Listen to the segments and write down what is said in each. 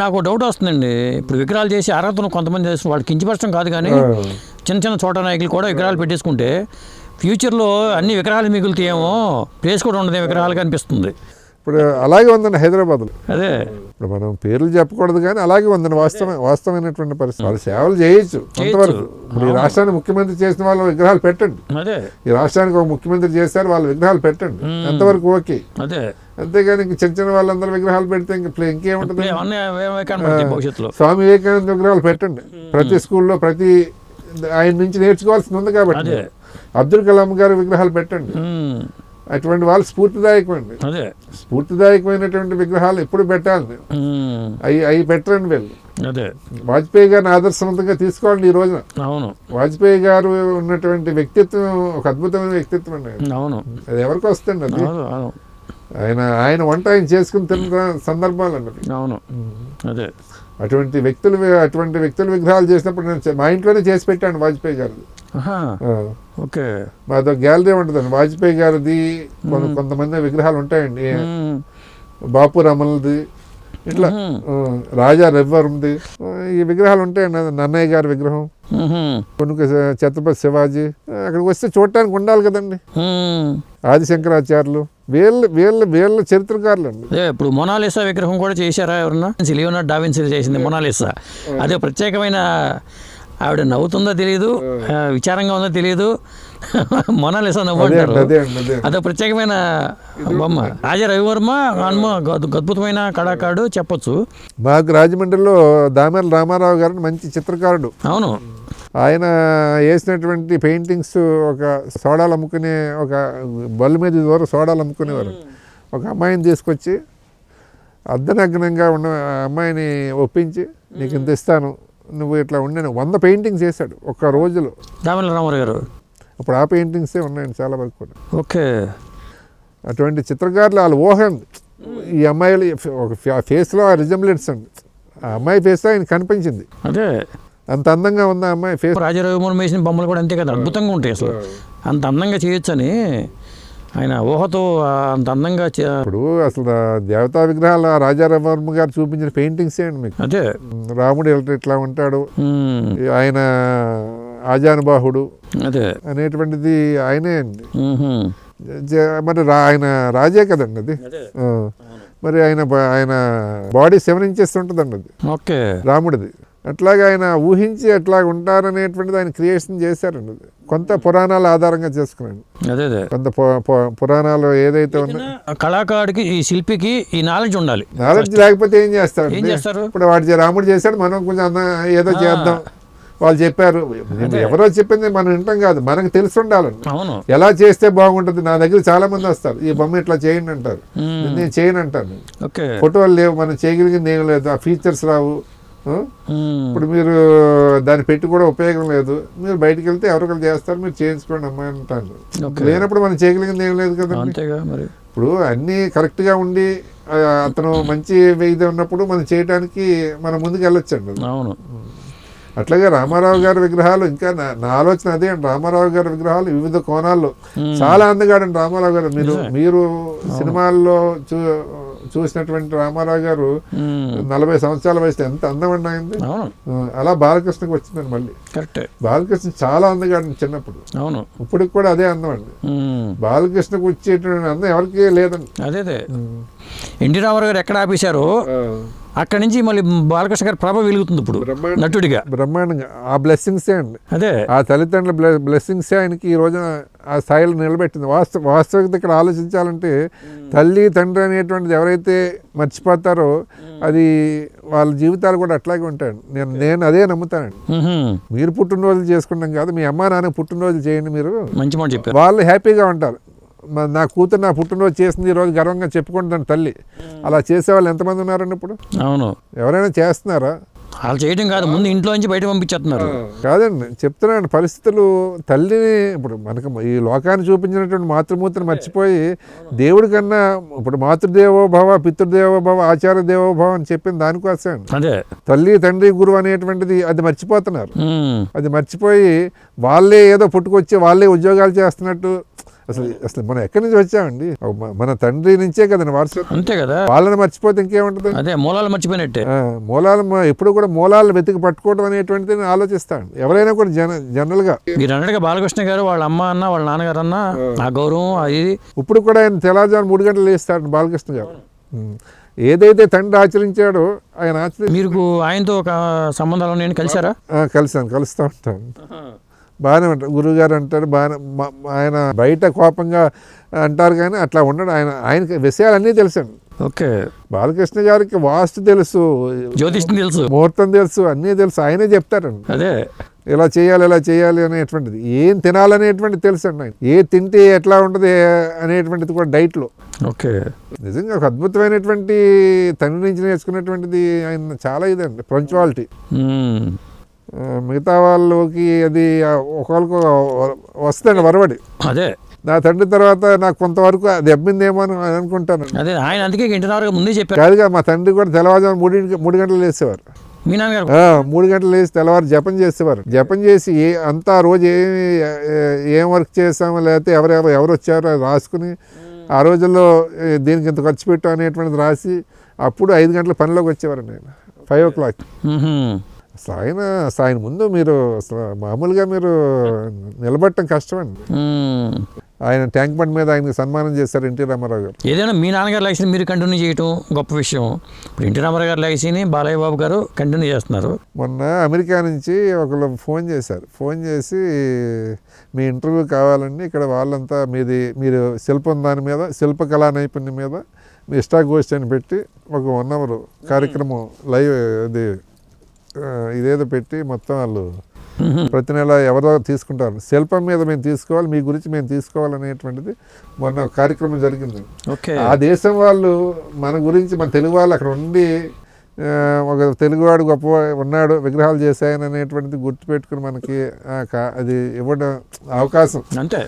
నాకు డౌట్ వస్తుందండి. ఇప్పుడు విగ్రహాలు చేసి అర్హతను కొంతమంది చేస్తున్నారు వాళ్ళు కించపరచడం కాదు కానీ చిన్న చిన్న చోట నాయకులు కూడా విగ్రహాలు పెట్టేసుకుంటే ఫ్యూచర్లో అన్ని విగ్రహాలు మిగులుతాయేమో ప్లేస్ కూడా ఉండదు విగ్రహాలు కనిపిస్తుంది ఇప్పుడు అలాగే ఉందండి హైదరాబాద్లో. అదే. ఇప్పుడు మనం పేర్లు చెప్పకూడదు కానీ అలాగే ఉందండి వాస్తవం వాస్తవమైనటువంటి పరిస్థితి. వాళ్ళు సేవలు చేయొచ్చు కొంతవరకు. ఇప్పుడు ఈ రాష్ట్రాన్ని ముఖ్యమంత్రి చేసిన వాళ్ళు విగ్రహాలు పెట్టండి. అదే. ఈ రాష్ట్రానికి ఒక ముఖ్యమంత్రి చేశారు వాళ్ళు విగ్రహాలు పెట్టండి. ఎంతవరకు ఓకే. అదే. అంతేగాని ఇంక చిన్న చిన్న వాళ్ళందరూ విగ్రహాలు పెడితే ఇంక ఇంకేముంటుంది? స్వామి వివేకానంద విగ్రహాలు పెట్టండి. ప్రతి స్కూల్లో ప్రతి ఆయన నుంచి నేర్చుకోవాల్సింది ఉంది కాబట్టి. అబ్దుల్ కలాం గారి విగ్రహాలు పెట్టండి. అటువంటి వాళ్ళు స్ఫూర్తిదాయకమండి. స్ఫూర్తిదాయకమైనటువంటి విగ్రహాలు ఎప్పుడు పెట్టాలి అవి అవి పెట్టరండి వీళ్ళు. వాజ్పేయి గారిని ఆదర్శవంతంగా తీసుకోండి ఈ రోజున. అవును. వాజ్పేయి గారు ఉన్నటువంటి వ్యక్తిత్వం ఒక అద్భుతమైన వ్యక్తిత్వం అండి. అవును. అది ఎవరికి వస్తుంది అది అవును అవును. ఆయన ఆయన వంట ఆయన చేసుకుని తిన్న సందర్భాలు అన్నది అవును అదే. అటువంటి వ్యక్తులు అటువంటి వ్యక్తుల విగ్రహాలు చేసినప్పుడు నేను మా ఇంట్లోనే చేసి పెట్టాను వాజ్పేయి గారిది. ఓకే. మాతో గ్యాలరీ ఉంటుందండి. వాజ్పేయి గారిది కొంత కొంతమంది విగ్రహాలు ఉంటాయండి. బాపు రమల్ది ఇట్లా రాజా రవివర్మది ఈ విగ్రహాలు ఉంటాయండి. నన్నయ్య గారి విగ్రహం. కొనుక ఛత్రపతి శివాజీ అక్కడికి వస్తే చూడటానికి ఉండాలి కదండి. ఆదిశంకరాచార్యులు వీళ్ళు వీళ్ళు వీళ్ళ చరిత్రకారులు అండి. ఇప్పుడు మొనాలిసా విగ్రహం కూడా చేశారా ఎవరన్నా? లియోనార్డ్ డావిన్సీ చేసింది మొనాలిసా. అదే ప్రత్యేకమైన ఆవిడ నవ్వుతుందో తెలియదు విచారంగా ఉందో తెలియదు మొనాలిసా నవ్వు అదే అంటారు. ప్రత్యేకమైన బొమ్మ. రాజా రవివర్మ హనుమ అద్భు- అద్భుతమైన కళాకారుడు చెప్పొచ్చు. మాకు రాజమండ్రిలో దామెర రామారావు గారు మంచి చిత్రకారుడు. అవును. ఆయన వేసినటువంటి పెయింటింగ్స్ ఒక సోడాలు అమ్ముకునే ఒక బల్లు మీద దూరం సోడాలు అమ్ముకునేవారు. ఒక అమ్మాయిని తీసుకొచ్చి అర్ధనగ్నంగా ఉన్న అమ్మాయిని ఒప్పించి నీకు ఇంత ఇస్తాను నువ్వు ఇట్లా ఉండే వంద పెయింటింగ్స్ వేశాడు ఒక్క రోజులో. దామల రామారావు గారు. అప్పుడు ఆ పెయింటింగ్సే ఉన్నాయండి చాలా వరకు కూడా. ఓకే. అటువంటి చిత్రకారులు వాళ్ళ ఊహ. ఈ అమ్మాయిలు ఒక ఫేస్లో ఆ రిజంబ్లెన్స్ అండి. ఆ అమ్మాయి ఫేస్ ఆయన కనిపించింది. అదే. అంత అందంగా ఉన్న అమ్మాయి ఫేస్ రాజా రవివర్మ వేసిన బొమ్మలు కూడా అంతే కదా అద్భుతంగా ఉంటాయి అసలు. అంత అందంగా చేయొచ్చని ఆయన ఊహతో అంత అందంగా ఇప్పుడు అసలు దేవతా విగ్రహాలు ఆ రాజారావర్మ గారు చూపించిన పెయింటింగ్సే అండి మీకు. అదే. రాముడు ఇట్లా ఇట్లా ఉంటాడు. ఆయన ఆజానుబాహుడు అదే. అనేటువంటిది ఆయనే అండి. మరి ఆయన రాజే కదండి అది. మరి ఆయన ఆయన బాడీ సెవెన్ ఇంచెస్ ఉంటుందండి అది. ఓకే. రాముడిది. అట్లాగే ఆయన ఊహించి అట్లా ఉంటారనేటువంటిది ఆయన క్రియేషన్ చేశారండి అది. కొంత పురాణాల ఆధారంగా చేసుకున్నాను అదే కొంత పురాణాలు ఏదైతే ఆ కళాకారుడికి ఈ శిల్పికి ఈ నాలెడ్జ్ ఉండాలి. నాలెడ్జ్ లేకపోతే ఏం చేస్తాడు ఏం చేస్తారు? ఇప్పుడు వాడు రాముడు చేశాడు మనం కొంచెం ఏదో చేద్దాం. వాళ్ళు చెప్పారు. ఎవరో చెప్పింది మనం వింటాం కాదు. మనకు తెలిసి ఉండాలండి. ఎలా చేస్తే బాగుంటుంది? నా దగ్గర చాలా మంది వస్తారు. ఈ బొమ్మ ఇట్లా చేయండి అంటారు. నేను చేయను అంటాను. ఫోటోలు లేవు. మనం చేయగలిగింది ఏం లేదు. ఆ ఫీచర్స్ రావు. ఇప్పుడు మీరు దాన్ని పెట్టి కూడా ఉపయోగం లేదు. మీరు బయటికి వెళ్తే ఎవరికైనా చేస్తారు. మీరు చేయించుకోండి అమ్మా అంటాను. లేనప్పుడు మనం చేయగలిగింది ఏం లేదు మరి. ఇప్పుడు అన్నీ కరెక్ట్గా ఉండి అతను మంచి ఇది ఉన్నప్పుడు మనం చేయడానికి మనం ముందుకు వెళ్ళొచ్చండి. అవును. అట్లాగే రామారావు గారి విగ్రహాలు ఇంకా నా ఆలోచన అదే అండి. రామారావు గారి విగ్రహాలు వివిధ కోణాల్లో చాలా అందగాడండి రామారావు గారు. మీరు మీరు సినిమాల్లో చూ చూసినటువంటి రామారావు గారు నలభై సంవత్సరాల వయసు ఎంత అవును. ఆ, అలా బాలకృష్ణకి వచ్చిందండి మళ్ళీ. కరెక్టే. బాలకృష్ణ చాలా అందగాడండి చిన్నప్పుడు. అవును. ఇప్పటికి కూడా అదే అందం అండి బాలకృష్ణకు వచ్చేటువంటి అందం ఎవరికి లేదండి. అదే అదే. ఎన్టీ రామారావు గారు ఎక్కడ ఆపేశారో అక్కడి నుంచి మళ్ళీ బాలకృష్ణ గారి ప్రభ వెలుగుతుంది ఇప్పుడు నటుడిగా. బ్రహ్మాండంగా. ఆ బ్లెస్సింగ్సే అండి. అదే. ఆ తల్లిదండ్రుల బ్లె బ్లెస్సింగ్సే ఆయనకి ఈ రోజున ఆ స్థాయిలో నిలబెట్టింది. వాస్తవ వాస్తవికత ఇక్కడ ఆలోచించాలంటే తల్లి తండ్రి అనేటువంటిది ఎవరైతే మర్చిపోతారో అది వాళ్ళ జీవితాలు కూడా అట్లాగే ఉంటాయండి. నేను నేను అదే నమ్ముతానండి. మీరు పుట్టినరోజులు చేసుకుంటాం కాదు మీ అమ్మా నాన్న పుట్టినరోజు చేయండి మీరు. మంచి వాళ్ళు హ్యాపీగా ఉంటారు. నా కూతురు నా పుట్టినరోజు చేసింది ఈరోజు గర్వంగా చెప్పుకుంటాను తల్లి. అలా చేసేవాళ్ళు ఎంతమంది ఉన్నారండి ఇప్పుడు? అవును. ఎవరైనా చేస్తున్నారా? వాళ్ళు చేయడం కాదు ముందు ఇంట్లో నుంచి బయట పంపించేస్తున్నారు. కాదండి చెప్తున్నాను పరిస్థితులు తల్లిని ఇప్పుడు మనకు ఈ లోకాన్ని చూపించినటువంటి మాతృమూర్తిని మర్చిపోయి దేవుడి కన్నా ఇప్పుడు మాతృదేవో భవ పితృదేవో భవ ఆచార్య దేవో భవ అని చెప్పింది దానికోసం అండి. అదే. తల్లి తండ్రి గురువు అనేటువంటిది అది మర్చిపోతున్నారు. అది మర్చిపోయి వాళ్ళే ఏదో పుట్టుకొచ్చి వాళ్ళే ఉద్యోగాలు చేస్తున్నట్టు అసలు అసలు మనం ఎక్కడి నుంచి వచ్చామండి? మన తండ్రి నుంచే కదండి వారసత్వం అంతే కదా. వాళ్ళని మర్చిపోతే ఇంకేముంటుంది? అదే మూలాలు మర్చిపోయినట్టే. ఆ, మూలాలు ఎప్పుడు కూడా మూలాలు వెతికి పట్టుకోవడం అనేటువంటిది నేను ఆలోచిస్తాను. ఎవరైనా కూడా జన జనరల్గా. మీరు అన్నట్టుగా బాలకృష్ణ గారు వాళ్ళ అమ్మ అన్న వాళ్ళ నాన్నగారు అన్న ఆ. గౌరవం అది ఇప్పుడు కూడా ఆయన తెల్లవారుజాము మూడు గంటలు లేస్తాడు బాలకృష్ణ గారు. ఏదైతే తండ్రి ఆచరించాడో ఆయన ఆచరి మీకు ఆయనతో ఒక సంబంధాలు నేను కలిసారా? కలిసాను కలుస్తూ ఉంటాను. బాగానే ఉంటారు గురువుగారు అంటారు బాగానే ఆయన బయట కోపంగా అంటారు కానీ అట్లా ఉండడు. ఆయన ఆయనకి విషయాలన్నీ తెలుసండి. ఓకే. బాలకృష్ణ గారికి వాస్తు తెలుసు. జ్యోతిష్ని తెలుసు. ముహూర్తం తెలుసు అన్నీ తెలుసు. ఆయనే చెప్తారండి. అదే. ఇలా చేయాలి ఇలా చేయాలి అనేటువంటిది. ఏం తినాలనేటువంటిది తెలుసు అండి ఆయన. ఏ తింటే ఎట్లా ఉంటుంది అనేటువంటిది కూడా డైట్లో. ఓకే. నిజంగా ఒక అద్భుతమైనటువంటి తండ్రి నుంచి నేర్చుకున్నటువంటిది ఆయన చాలా ఇదండి. పంచువాలిటీ. మిగతా వాళ్ళకి అది ఒకళ్ళకు వస్తుంది వరవడి. అదే. నా తండ్రి తర్వాత నాకు కొంతవరకు అది అబ్బిందేమో అని అనుకుంటాను. అదే ఆయన అందుకే ముందే చెప్పారు. కాదుగా మా తండ్రి కూడా తెల్లవారుజాము మూడింటికి మూడు గంటలు లేసేవారు మీ నాన్నగారు? ఆ, మూడు గంటలు లేచి తెల్లవారు జపం చేసేవారు. జపం చేసి ఏ అంతా రోజు ఏమి ఏ- వర్క్ చేసామో లేకపోతే ఎవరెవరు ఎవరు వచ్చారో అది రాసుకుని ఆ రోజుల్లో దీనికి ఇంత ఖర్చు పెట్టాం అనేటువంటిది రాసి అప్పుడు ఐదు గంటల పనిలోకి వచ్చేవారు నేను. Five o'clock. అసలు ఆయన అసలు ఆయన ముందు మీరు అసలు మామూలుగా మీరు నిలబడటం కష్టమండి. మ్మ్. ఆయన ట్యాంక్ బండ్ మీద ఆయనకి సన్మానం చేశారు ఎన్టీ రామారావు గారు. ఏదైనా మీ నాన్నగారు లైసీని మీరు కంటిన్యూ చేయటం గొప్ప విషయం. ఇప్పుడు ఎన్టీ రామారావు గారి లైసీని బాలయ్య బాబు గారు కంటిన్యూ చేస్తున్నారు. మొన్న అమెరికా నుంచి ఒకళ్ళు ఫోన్ చేశారు. ఫోన్ చేసి మీ ఇంటర్వ్యూ కావాలండి ఇక్కడ వాళ్ళంతా మీది మీరు శిల్పం దాని మీద శిల్పకళా నైపుణ్యం మీద మీ ఇష్టాగోష్ఠి అని పెట్టి ఒక వన్ అవర్ కార్యక్రమం లైవ్ ఆ, ఇదేదో పెట్టి మొత్తం వాళ్ళు. ప్రతి నెల ఎవరో తీసుకుంటారు. శిల్పం మీద మేము తీసుకోవాలి మీ గురించి మేము తీసుకోవాలనేటువంటిది మొన్న కార్యక్రమం జరిగింది. ఓకే. ఆ దేశం వాళ్ళు మన గురించి మన తెలుగు వాళ్ళు అక్కడ ఉండి ఒక తెలుగువాడు గొప్ప ఉన్నాడు విగ్రహాలు చేశాయని అనేటువంటిది గుర్తుపెట్టుకుని మనకి అది ఇవ్వడం అవకాశం. ఆ,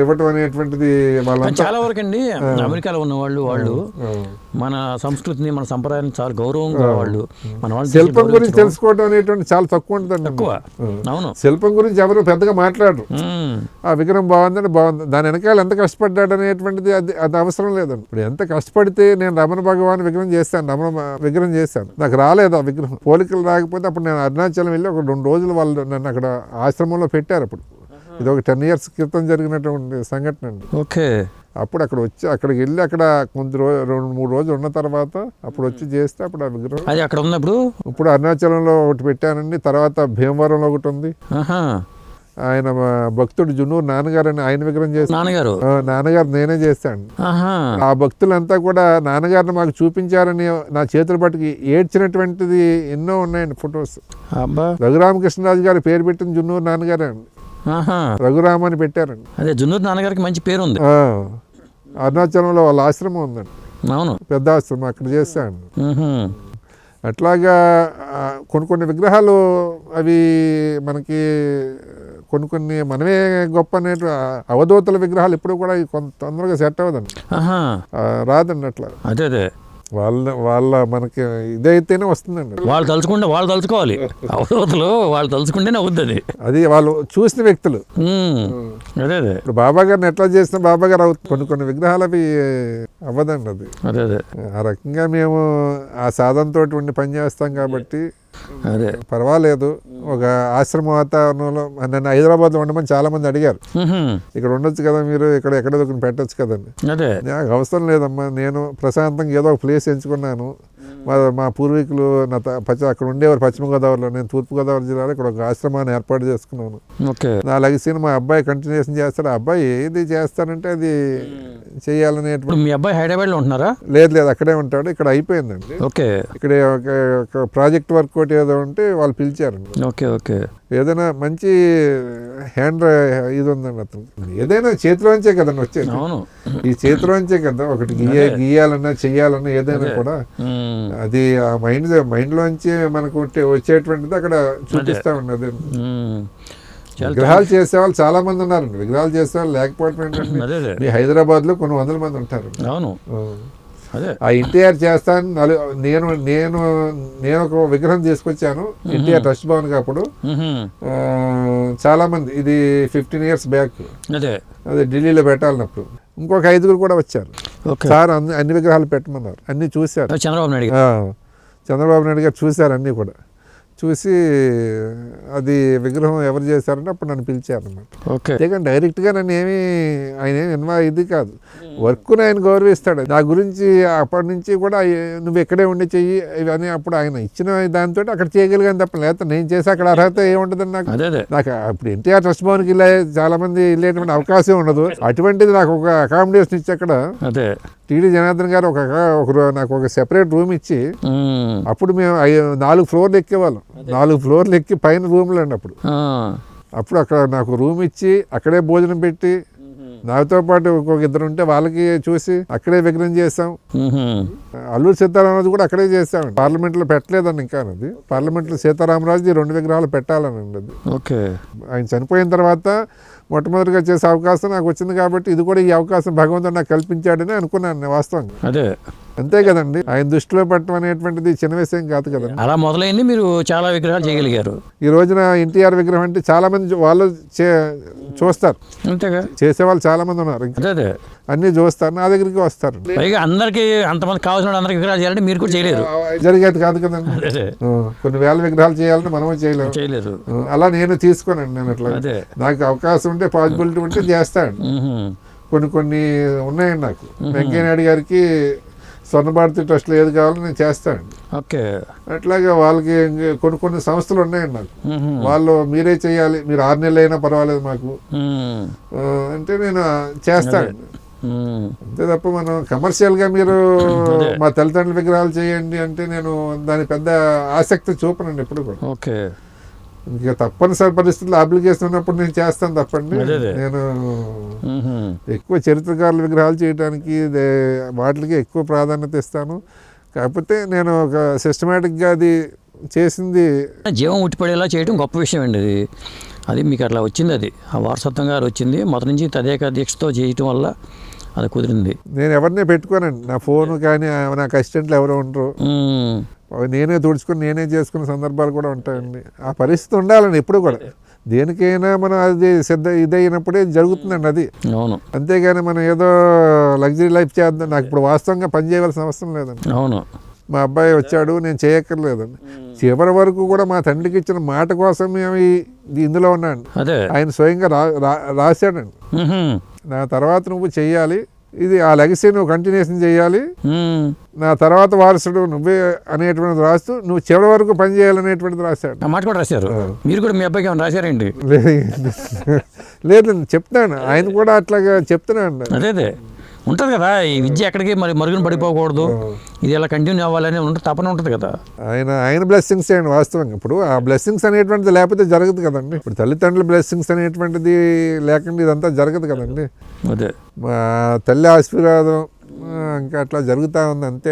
ఇవ్వటం అనేటువంటిది చాలా వరకు అండి అమెరికాలో ఉన్న వాళ్ళు వాళ్ళు. మన సంస్కృతిని మన సంప్రదాయాన్ని చాలా గౌరవంగా వాళ్ళు మన వాళ్ళు శిల్పం గురించి తెలుసుకోవడం అనేటువంటి చాలా తక్కువ ఉంటుందండి ఎక్కువ అవును. శిల్పం గురించి ఎవరు పెద్దగా మాట్లాడరు. ఆ విగ్రహం బాగుందంటే బాగుంది. దాని వెనకాల ఎంత కష్టపడ్డాడు అనేటువంటిది అది అది అవసరం లేదండి. ఇప్పుడు ఎంత కష్టపడితే నేను రమణ భగవాన్ విగ్రహం చేస్తాను రమణ విగ్రహం చేశాను. నాకు రాలేదు ఆ విగ్రహం. పోలికలు రాకపోతే అప్పుడు నేను అరుణాచలం వెళ్ళి ఒక రెండు రోజులు వాళ్ళు నన్ను అక్కడ ఆశ్రమంలో పెట్టారు అప్పుడు. ఇది ఒక టెన్ ఇయర్స్ క్రితం జరిగినటువంటి సంఘటన అండి. ఓకే. అప్పుడు అక్కడ వచ్చి అక్కడికి వెళ్ళి అక్కడ కొద్ది రోజు రెండు మూడు రోజులు ఉన్న తర్వాత అప్పుడు వచ్చి చేస్తే అప్పుడు ఆ విగ్రహం అది అక్కడ ఉన్నప్పుడు? ఇప్పుడు అరుణాచలంలో ఒకటి పెట్టానండి. తర్వాత భీమవరంలో ఒకటి ఉంది. ఆయన భక్తుడు జున్నూరు నాన్నగారు అని ఆయన విగ్రహం చేసి నాన్నగారు? నేనే చేశాను. ఆహా. ఆ భక్తులంతా కూడా నాన్నగారిని మాకు చూపించారని నా చేతులు పట్టుకి ఏడ్చినటువంటిది ఎన్నో ఉన్నాయండి ఫొటోస్. రఘురామకృష్ణరాజు గారి పేరు పెట్టిన జున్నూరు నాన్నగారే అండి. రఘురామ అని పెట్టారండి. అదే జున్నూరు నాన్నగారికి మంచి పేరు ఉంది అరుణాచలంలో వాళ్ళ ఆశ్రమం ఉందండి. అవును. పెద్ద ఆశ్రమం అక్కడ చేశాను. అట్లాగా కొన్ని కొన్ని విగ్రహాలు అవి మనకి కొన్ని కొన్ని మనమే గొప్ప అనేటు అవధూతల విగ్రహాలు ఎప్పుడు కూడా కొంత తొందరగా సెట్ అవ్వదండి. రాదండి అట్లా. అదే అదే. వాళ్ళ వాళ్ళ మనకి ఇదైతేనే వస్తుందండి. వాళ్ళు తలుచుకుంటే వాళ్ళు తలుచుకోవాలి. అవతలు వాళ్ళు తలుచుకుంటేనే అవుద్ది అది. అది వాళ్ళు చూసిన వ్యక్తులు. అదే అదే. ఇప్పుడు బాబా గారిని ఎట్లా చేసినా బాబా గారు అవుతుంది కొన్ని కొన్ని విగ్రహాలు అవి అవ్వదండి అది. అదే అదే. ఆ రకంగా మేము ఆ సాధనతో ఉండి పని చేస్తాం కాబట్టి అదే పర్వాలేదు. ఒక ఆశ్రమ వాతావరణంలో నన్ను హైదరాబాద్లో ఉండమని చాలా మంది అడిగారు. ఇక్కడ ఉండొచ్చు కదా మీరు ఇక్కడ ఎక్కడ పెట్టొచ్చు కదండి. అదే. నాకు అవసరం లేదమ్మా నేను ప్రశాంతంగా ఏదో ఒక ప్లేస్ ఎంచుకున్నాను. మా మా పూర్వీకులు నా పచ్చ అక్కడ ఉండేవారు పశ్చిమ గోదావరిలో. నేను తూర్పు గోదావరి జిల్లాలో ఇక్కడ ఒక ఆశ్రమాన్ని ఏర్పాటు చేసుకున్నాను. ఓకే. నా లెగసీని మా అబ్బాయి కంటిన్యూషన్ చేస్తాడు. అబ్బాయి ఏది చేస్తానంటే అది చేయాలనేటువంటి ఇప్పుడు మీ అబ్బాయి హైదరాబాద్లో ఉంటున్నారా? లేదు లేదు. అక్కడే ఉంటాడు. ఇక్కడ అయిపోయిందండి. ఓకే. ఇక్కడ ఒక ప్రాజెక్ట్ వర్క్ ఒకటి ఏదో ఉంటే వాళ్ళు పిలిచారండి ఓకే ఓకే. ఏదైనా మంచి హ్యాండ్ ఇది ఉందండి అతను ఏదైనా చేతిలోంచే కదండి వచ్చేది. అవును. ఈ చేతిలోంచే కదా ఒకటి గీయ గీయాలన్నా చెయ్యాలన్నా ఏదైనా కూడా. అది ఆ మైండ్ మైండ్లోంచి మనకు వచ్చే- వచ్చేటువంటిది అక్కడ చూపిస్తా ఉన్నది. విగ్రహాలు చేసేవాళ్ళు చాలా మంది ఉన్నారండి విగ్రహాలు చేసేవాళ్ళు లేకపోవడం ఏంటంటే హైదరాబాద్లో కొన్ని వందల మంది ఉంటారు. అవును. ఆ. ఎన్టీఆర్ చేస్తాను నేను నేను నేను ఒక విగ్రహం తీసుకొచ్చాను ఎన్టీఆర్ ట్రస్ట్ భవన్కి అప్పుడు. చాలా మంది ఇది ఫిఫ్టీన్ ఇయర్స్ బ్యాక్. అదే. అదే ఢిల్లీలో పెట్టాలన్నప్పుడు. ఇంకొక ఐదుగురు కూడా వచ్చారు. సార్ అన్ని అన్ని విగ్రహాలు పెట్టమన్నారు అన్ని చూశారు. చంద్రబాబు నాయుడు చంద్రబాబు నాయుడు గారు చూశారు అన్నీ కూడా. చూసి అది విగ్రహం ఎవరు చేశారంటే అప్పుడు నన్ను పిలిచారన్నమాట. ఓకే. అంతేగాని డైరెక్ట్గా నన్ను ఏమీ ఆయన ఏమి ఇన్వాల్వ్ ఇది కాదు. వర్క్ను ఆయన గౌరవిస్తాడు. నా గురించి అప్పటి నుంచి కూడా నువ్వు ఎక్కడే ఉండి చెయ్యి ఇవన్నీ అప్పుడు ఆయన ఇచ్చిన దాంతో అక్కడ చేయగలిగాను తప్ప లేకపోతే నేను చేసి అక్కడ అర్హత ఏముంటుందని నాకు నాకు అప్పుడు ఎన్టీఆర్ ట్రస్ట్ భవన్కి వెళ్ళే చాలా మంది వెళ్ళేటువంటి అవకాశం ఉండదు. అటువంటిది నాకు ఒక అకామిడేషన్ ఇచ్చి అక్కడ అదే. టీడీ జనార్దన్ గారు ఒక నాకు ఒక సెపరేట్ రూమ్ ఇచ్చి. అప్పుడు మేము నాలుగు ఫ్లోర్లు ఎక్కేవాళ్ళం. నాలుగు ఫ్లోర్లు ఎక్కి పైన రూమ్లు అండి అప్పుడు. అప్పుడు అక్కడ నాకు రూమ్ ఇచ్చి అక్కడే భోజనం పెట్టి నాతో పాటు ఇంకొక ఇద్దరు ఉంటే వాళ్ళకి చూసి అక్కడే విగ్రహం చేసాం మ్హూ. అల్లూరు సీతారామరాజు కూడా అక్కడే చేసాం పార్లమెంట్లో పెట్టలేదండి ఇంకా అది పార్లమెంట్లో సీతారామరాజు ఈ రెండు విగ్రహాలు పెట్టాలని అది. ఓకే. ఆయన చనిపోయిన తర్వాత మొట్టమొదటిగా చేసే అవకాశం నాకు వచ్చింది కాబట్టి ఇది కూడా ఈ అవకాశం భగవంతుడు నాకు కల్పించాడని అనుకున్నాను నేను వాస్తవంగా. అదే. అంతే కదండి. ఆయన దృష్టిలో పెట్టడం అనేటువంటిది చిన్న విషయం కాదు కదండి అలా మొదలైంది మీరు చాలా విగ్రహాలు చేయగలిగారు. ఈ రోజున ఎన్టీఆర్ విగ్రహం అంటే చాలా మంది వాళ్ళు చూస్తారు. అంతేగా? చేసేవాళ్ళు చాలా మంది ఉన్నారు. అన్నీ చూస్తారు. నా దగ్గరికి వస్తారు. పైగా అందరికి అంతమంది కావాల్సిన అందరికి విగ్రహాలు చేయాలంటే మీరు కూడా చేయలేరు. జరిగేది కాదు కదండి. కొన్ని వేల విగ్రహాలు చేయాలంటే మనమే చేయలేము. చేయలేరు ఆ, అలా నేను తీసుకోనండి నేను అట్లా. నాకు అవకాశం ఉంటే పాసిబిలిటీ ఉంటే చేస్తాను. కొన్ని కొన్ని ఉన్నాయండి నాకు. వెంకయ్య నాయుడు గారికి స్వర్ణ భారతి ట్రస్ట్లో ఏది కావాలో నేను చేస్తాను ఓకే. అట్లాగే వాళ్ళకి కొన్ని కొన్ని సంస్థలు ఉన్నాయండి నాకు. వాళ్ళు మీరే చేయాలి. మీరు ఆరు నెలలు అయినా పర్వాలేదు మాకు. అంటే నేను చేస్తాను. మ్మ్. అంతే తప్ప మనం కమర్షియల్గా మీరు మా తల్లిదండ్రుల విగ్రహాలు చేయండి అంటే నేను దాని పెద్ద ఆసక్తి చూపనండి ఎప్పుడు కూడా. ఓకే. ఇంకా తప్పనిసరి పరిస్థితుల్లో అప్లికేషన్ ఉన్నప్పుడు నేను చేస్తాను తప్పండి. నేను. ఎక్కువ చరిత్రకారుల విగ్రహాలు చేయడానికి వాటికి ఎక్కువ ప్రాధాన్యత ఇస్తాను. కాకపోతే నేను ఒక సిస్టమేటిక్గా అది చేసింది జీవం ఉట్టిపడేలా చేయడం గొప్ప విషయం అండి అది. అది మీకు అట్లా వచ్చింది అది. ఆ వారసత్వంగా అది వచ్చింది. మొదటి నుంచి తదేక దీక్షతో చేయటం వల్ల అది కుదిరింది. నేను ఎవరినే పెట్టుకోనండి. నా ఫోన్ కానీ నాకు అసిస్టెంట్లు ఎవరు ఉండరు. నేనే తుడుచుకుని నేనే చేసుకున్న సందర్భాలు కూడా ఉంటాయండి. ఆ పరిస్థితి ఉండాలండి ఎప్పుడు కూడా. దేనికైనా మనం అది సిద్ధ ఇదైనప్పుడే జరుగుతుందండి అది. అవును. అంతేగాని మనం ఏదో లగ్జరీ లైఫ్ చేద్దాం నాకు ఇప్పుడు వాస్తవంగా పని చేయవలసిన అవసరం లేదండి. అవును. మా అబ్బాయి వచ్చాడు నేను చేయక్కర్లేదండి. చివరి వరకు కూడా మా తండ్రికి ఇచ్చిన మాట కోసం మేము ఇందులో ఉన్నాను అదే. ఆయన స్వయంగా రా రాశాడండి. నా తర్వాత నువ్వు చెయ్యాలి ఇది ఆ లెగసీ నువ్వు కంటిన్యూషన్ చేయాలి. నా తర్వాత వారసుడు నువ్వే అనేటువంటిది రాస్తూ నువ్వు చివరి వరకు పని చేయాలనేటువంటిది రాశాడు. ఆ మాట కూడా రాశారు. మీరు కూడా మీ అబ్బాయికి ఏమైనా రాశారండి లేదు లేదు చెప్తాను. ఆయన కూడా అట్లాగా చెప్తున్నాను అదే అదే. ఉంటుంది కదా ఈ విద్య ఎక్కడికి మరి మరుగున పడిపోకూడదు. ఇది ఇలా కంటిన్యూ అవ్వాలని ఉంటుంది తపన ఉంటుంది కదా. ఆయన ఆయన బ్లెస్సింగ్స్ అండి వాస్తవంగా. ఇప్పుడు ఆ బ్లెస్సింగ్స్ అనేటువంటిది లేకపోతే జరగదు కదండి. ఇప్పుడు తల్లిదండ్రుల బ్లెస్సింగ్స్ అనేటువంటిది లేకుండా ఇదంతా జరగదు కదండి. అదే. మా తల్లి ఆశీర్వాదం ఇంకా అట్లా జరుగుతూ ఉంది అంతే